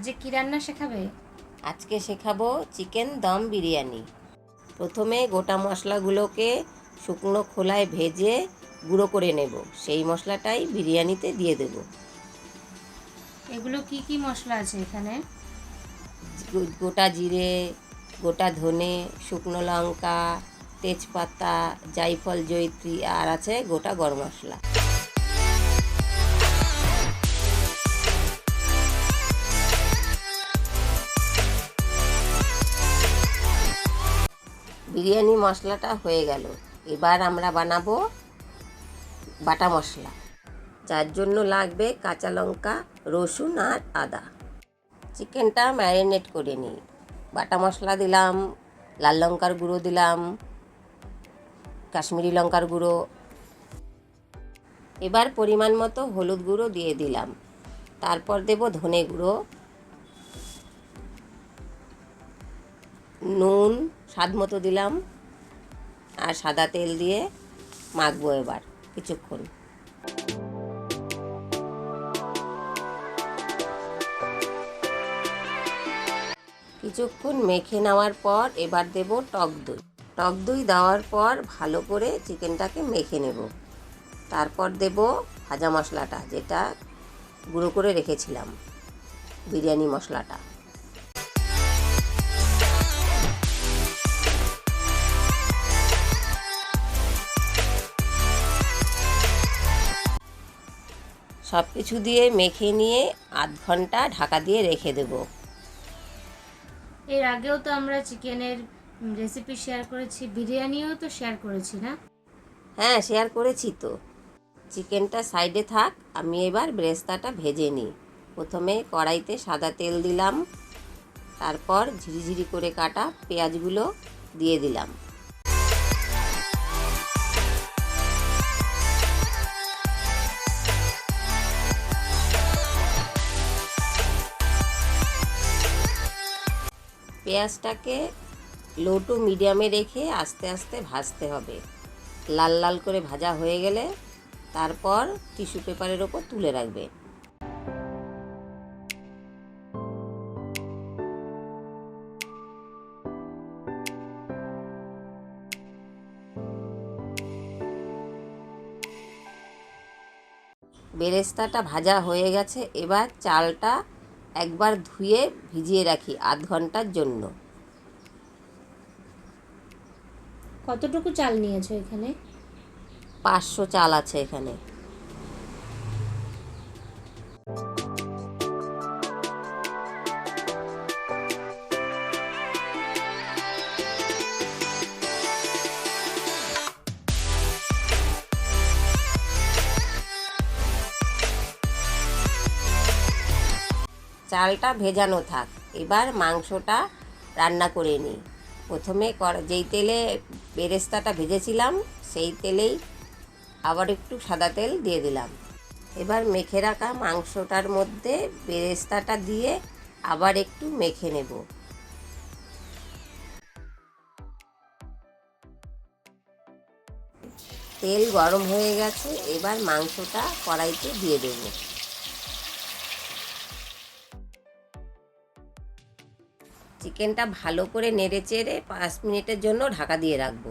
আজকে কি রান্না শেখাবে? আজকে শেখাবো চিকেন দম বিরিয়ানি। প্রথমে গোটা মশলাগুলোকে শুকনো খোলায় ভেজে গুঁড়ো করে নেব। সেই মশলাটাই বিরিয়ানিতে দিয়ে দেব। এগুলো কি কি মশলা আছে এখানে? গোটা জিরে গোটা ধনে শুকনো লঙ্কা তেজপাতা জায়ফল জয়িত্রী আর আছে গোটা গরম মশলা। বিরিয়ানি মশলাটা হয়ে গেল। এবার আমরা বানাবো বাটা মশলা। যার জন্য লাগবে কাঁচা লঙ্কা, রসুন আর আদা। চিকেনটা ম্যারিনেট করে নিই। বাটা মশলা দিলাম, লাল লঙ্কার গুঁড়ো দিলাম, কাশ্মীরি লঙ্কার গুঁড়ো। এবার পরিমাণ মতো হলুদ গুঁড়ো দিয়ে দিলাম। তারপর দেব ধনে গুঁড়ো। নুন, স্বাদ মতো দিলাম আর সাদা তেল দিয়ে মাখবো এবার কিছুক্ষণ। কিছুক্ষণ মেখে নেওয়ার পর এবার দেব টক দই। টক দই দেওয়ার পর ভালো করে চিকেনটাকে মেখে নেব। তারপর দেব ভাজা মশলাটা, যেটা গুঁড়ো করে রেখেছিলাম, বিরিয়ানি মশলাটা। সব কিছু দিয়ে মেখে নিয়ে আধ ঘণ্টা ঢাকা দিয়ে রেখে দেবো। এর আগেও তো আমরা চিকেনের রেসিপি শেয়ার করেছি বিরিয়ানিও তো শেয়ার করেছি না? হ্যাঁ শেয়ার করেছি তো। চিকেনটা সাইডে থাক আমি এবার ব্রেস্তাটা ভেজে নিই। প্রথমে কড়াইতে সাদা তেল দিলাম তারপর ঝিরিঝিরি করে কাটা পেঁয়াজগুলো দিয়ে দিলাম। পেঁয়াজটাকে লো টু মিডিয়ামে রেখে আস্তে আস্তে ভাজতে হবে। লাল লাল করে ভাজা হয়ে গেলে তারপর টিস্যু পেপারের ওপর তুলে রাখবে। বেরেস্তাটা ভাজা হয়ে গেছে। এবার চালটা একবার ধুয়ে ভিজিয়ে রাখি আধ ঘণ্টার জন্য। কতটুকু চাল নিয়েছো এখানে? পাঁচশো চাল আছে এখানে। চালটা ভেজানো থাক। এবার মাংসটা রান্না করে নিই। প্রথমে যেই তেলে বেরেস্তাটা ভেজেছিলাম, সেই তেলেই আবার একটু সাদা তেল দিয়ে দিলাম। এবার মেখে রাখা মাংসটার মধ্যে বেরেস্তাটা দিয়ে আবার একটু মেখে নেব। তেল গরম হয়ে গেছে, এবার মাংসটা কড়াইতে দিয়ে দেবো। চিকেনটা ভালো করে নেড়ে চেড়ে পাঁচ মিনিটের জন্য ঢাকা দিয়ে রাখব।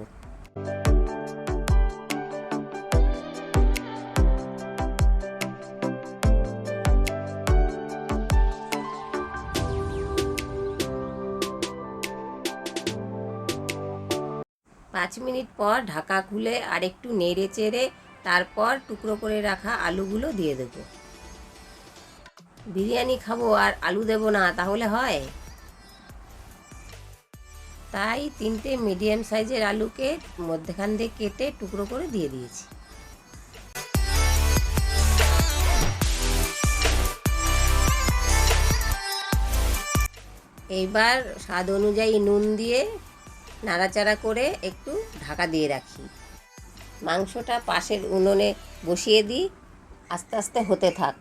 পাঁচ মিনিট পর ঢাকা খুলে আর একটু নেড়ে চেড়ে তারপর টুকরো করে রাখা আলুগুলো দিয়ে দেবো। বিরিয়ানি খাব আর আলু দেবো না, তাহলে হয়? তাই তিনটে মিডিয়াম সাইজের আলুকে মধ্যেখান দিয়ে কেটে টুকরো করে দিয়ে দিয়েছি। এইবার স্বাদ অনুযায়ী নুন দিয়ে নাড়াচাড়া করে একটু ঢাকা দিয়ে রাখি। মাংসটা পাশের উনুনে বসিয়ে দিই, আস্তে আস্তে হতে থাক।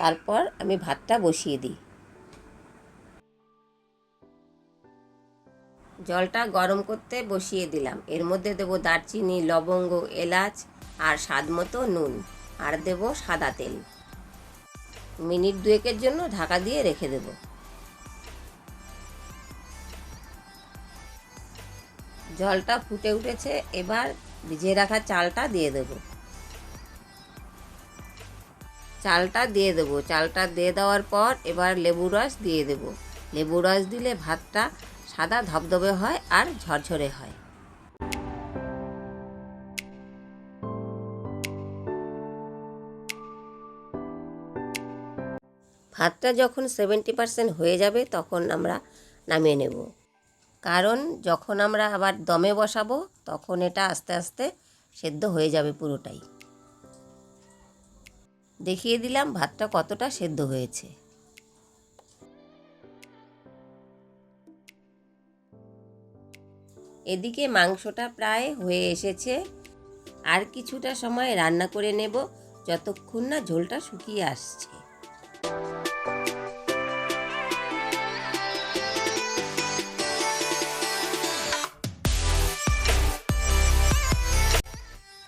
তারপর আমি ভাতটা বসিয়ে দিই। জলটা গরম করতে বসিয়ে দিলাম। এর মধ্যে দেবো দারচিনি, লবঙ্গ, এলাচ আর স্বাদ মতো নুন। আর দেব সাদা তেল। মিনিট দুয়েকের জন্য ঢাকা দিয়ে রেখে দেব। জলটা ফুটে উঠেছে, এবার ভিজিয়ে রাখা চালটা দিয়ে দেব। চালটা দিয়ে দেবো। চালটা দিয়ে দেওয়ার পর এবার লেবু রস দিয়ে দেবো। লেবু রস দিলে ভাতটা সাদা ধবধবে হয় আর ঝরঝরে হয়। ভাতটা যখন সেভেন্টি পার্সেন্ট হয়ে যাবে তখন আমরা নামিয়ে নেব। কারণ যখন আমরা আবার দমে বসাবো, তখন এটা আস্তে আস্তে সেদ্ধ হয়ে যাবে পুরোটাই। দেখিয়ে দিলাম ভাতটা কতটা সেদ্ধ হয়েছে। এদিকে মাংসটা প্রায় হয়ে এসেছে। আর কিছুটা সময় রান্না করে নেব, যতক্ষণ না ঝোলটা শুকিয়ে আসছে।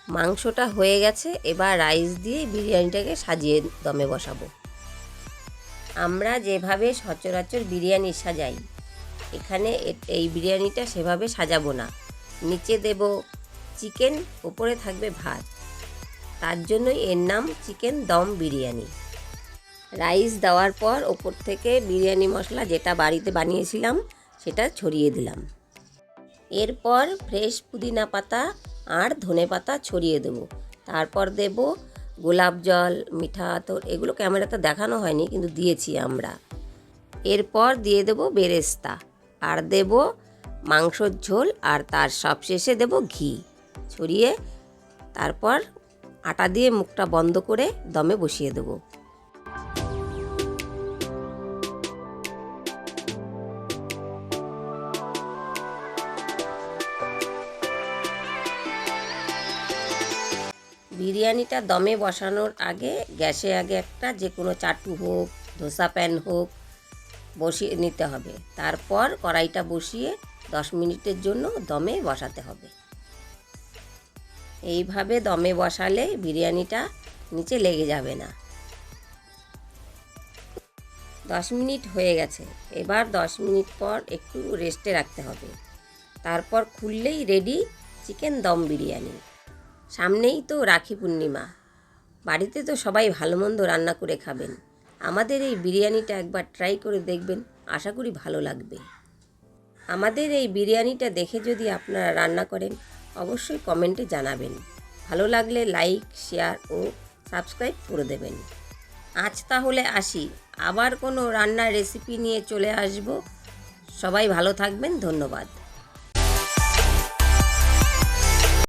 মাংসটা হয়ে গেছে, এবার রাইস দিয়ে বিরিয়ানিটাকে সাজিয়ে দমে বসাবো। আমরা যেভাবে সচরাচর বিরিয়ানি সাজাই এখানে এই বিরিয়ানিটা সেভাবে সাজাবো না। নিচে দেব চিকেন, ওপরে থাকবে ভাত। তার জন্যই এর নাম চিকেন দম বিরিয়ানি। রাইস দেওয়ার পর ওপর থেকে বিরিয়ানি মশলা যেটা বাড়িতে বানিয়েছিলাম, সেটা ছড়িয়ে দিলাম। এরপর ফ্রেশ পুদিনা পাতা আর ধনে পাতা ছড়িয়ে দেব। তারপর দেব গোলাপ জল, মিঠা আতর, এগুলো ক্যামেরাতে দেখানো হয়নি, কিন্তু দিয়েছি আমরা। এরপর দিয়ে দেব বেরেস্তা। আর দেব মাংসর ঝোল আর তার সবশেষে দেব ঘি। ছড়িয়ে তারপর আটা দিয়ে মুখটা বন্ধ করে দমে বসিয়ে দেবো। বিরিয়ানিটা দমে বসানোর আগে, গ্যাসে আগে একটা যে কোনো চাটু হোক, ধোসা প্যান হোক বসিয়ে নিতে হবে। তারপর কড়াইটা বসিয়ে দশ মিনিটের জন্য দমে বসাতে হবে। এইভাবে দমে বসালে বিরিয়ানিটা নিচে লেগে যাবে না। দশ মিনিট হয়ে গেছে। এবার দশ মিনিট পর একটু রেস্টে রাখতে হবে। তারপর খুললেই রেডি চিকেন দম বিরিয়ানি। সামনেই তো রাখি পূর্ণিমা। বাড়িতে তো সবাই ভালো মন্দ রান্না করে খাবেন। আমাদের এই বিরিয়ানিটা একবার ট্রাই করে দেখবেন, আশা করি ভালো লাগবে। আমাদের এই বিরিয়ানিটা দেখে যদি আপনারা রান্না করেন, অবশ্যই কমেন্টে জানাবেন। ভালো লাগলে লাইক শেয়ার ও সাবস্ক্রাইব করে দেবেন। আজ তাহলে আসি। আবার কোনো রান্নার রেসিপি নিয়ে চলে আসব। সবাই ভালো থাকবেন, ধন্যবাদ।